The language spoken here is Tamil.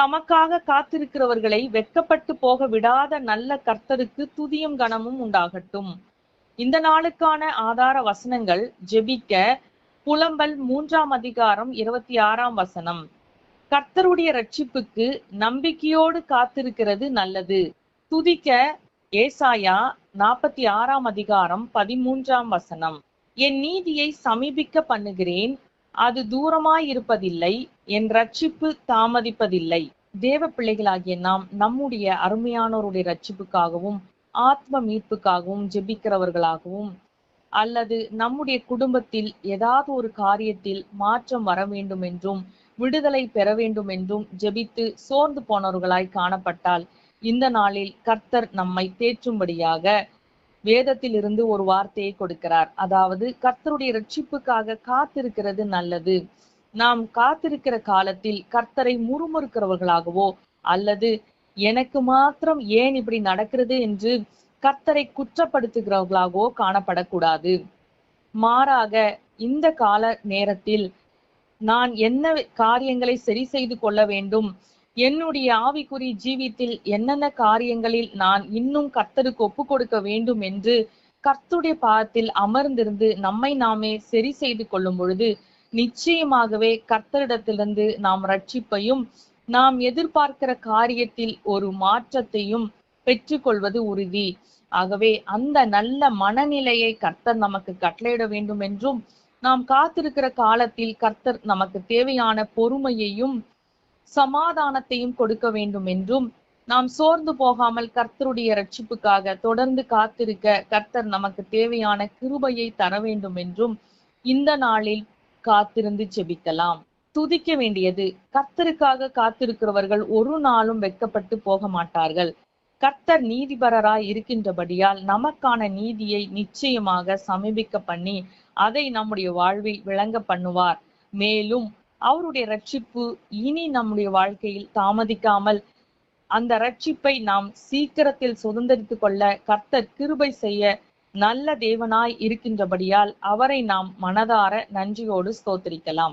தமக்காக காத்திருக்கிறவர்களை வெட்கப்பட்டு போக விடாத நல்ல கர்த்தருக்கு துதியும் கனமும் உண்டாகட்டும். இந்த நாளுக்கான ஆதார வசனங்கள் ஜெபிக்க புலம்பல் மூன்றாம் அதிகாரம் இருபத்தி ஆறாம் வசனம். கர்த்தருடைய ரட்சிப்புக்கு நம்பிக்கையோடு காத்திருக்கிறது நல்லது. துதிக்க ஏசாயா நாற்பத்தி ஆறாம் அதிகாரம் பதிமூன்றாம் வசனம். என் நீதியை சமீபிக்க பண்ணுகிறேன். அது தூரமாயிருப்பதில்லை என் ரட்சிப்பு தாமதிப்பதில்லை. தேவ பிள்ளைகளாகிய நாம் நம்முடைய அருமையானோருடைய ரட்சிப்புக்காகவும் ஆத்ம மீட்புக்காகவும் ஜெபிக்கிறவர்களாகவும் அல்லது நம்முடைய குடும்பத்தில் ஏதாவது ஒரு காரியத்தில் மாற்றம் வர வேண்டும் என்றும் விடுதலை பெற வேண்டும் என்றும் ஜெபித்து சோர்ந்து போனவர்களாய் காணப்பட்டால் இந்த நாளில் கர்த்தர் நம்மை தேற்றும்படியாக வேதத்தில் இருந்து ஒரு வார்த்தையை கொடுக்கிறார். அதாவது கர்த்தருடைய ரட்சிப்புக்காக காத்திருக்கிறது நல்லது. நாம் காத்திருக்கிற காலத்தில் கர்த்தரை முறுமுறுக்கிறவர்களாகவோ அல்லது எனக்கு மாத்திரம் ஏன் இப்படி நடக்கிறது என்று கர்த்தரை குற்றப்படுத்துகிறவர்களாகவோ காணப்படக்கூடாது. மாறாக இந்த கால நேரத்தில் நான் என்ன காரியங்களை சரி செய்து கொள்ள வேண்டும் என்னுடைய ஆவிக்குறி ஜீவித்தில் என்னென்ன காரியங்களில் நான் இன்னும் கர்த்தருக்கு ஒப்பு கொடுக்க வேண்டும் என்று கர்த்தருடைய பாதத்தில் அமர்ந்திருந்து நம்மை நாமே சரி செய்து கொள்ளும் பொழுது நிச்சயமாகவே கர்த்தரிடத்திலிருந்து நாம் ரட்சிப்பையும் நாம் எதிர்பார்க்கிற காரியத்தில் ஒரு மாற்றத்தையும் பெற்றுக்கொள்வது உறுதி. ஆகவே அந்த நல்ல மனநிலையை கர்த்தர் நமக்கு கட்டளையிட வேண்டும் என்றும் நாம் காத்திருக்கிற காலத்தில் கர்த்தர் நமக்கு தேவையான பொறுமையையும் சமாதானத்தையும் கொடுக்க வேண்டும் என்றும் நாம் சோர்ந்து போகாமல் கர்த்தருடைய ரட்சிப்புக்காக தொடர்ந்து காத்திருக்க கர்த்தர் நமக்கு தேவையான கிருபையை தர வேண்டும் என்றும் இந்த நாளில் காத்திருந்து செபிக்கலாம் துதிக்க வேண்டியது கர்த்தருக்காக காத்திருக்கிறவர்கள் ஒரு நாளும் வெட்கப்பட்டு போக மாட்டார்கள். கர்த்தர் நீதிபரராய் இருக்கின்றபடியால் நமக்கான நீதியை நிச்சயமாக சமீபிக்க பண்ணி அதை நம்முடைய வாழ்வில் விளங்க பண்ணுவார். மேலும் அவருடைய ரட்சிப்பு இனி நம்முடைய வாழ்க்கையில் தாமதிக்காமல் அந்த ரட்சிப்பை நாம் சீக்கிரத்தில் சுதந்திரித்துக் கொள்ள கர்த்தர் கிருபை செய்ய நல்ல தேவனாய் இருக்கின்றபடியால் அவரை நாம் மனதார நன்றியோடு ஸ்தோத்திரிக்கலாம்.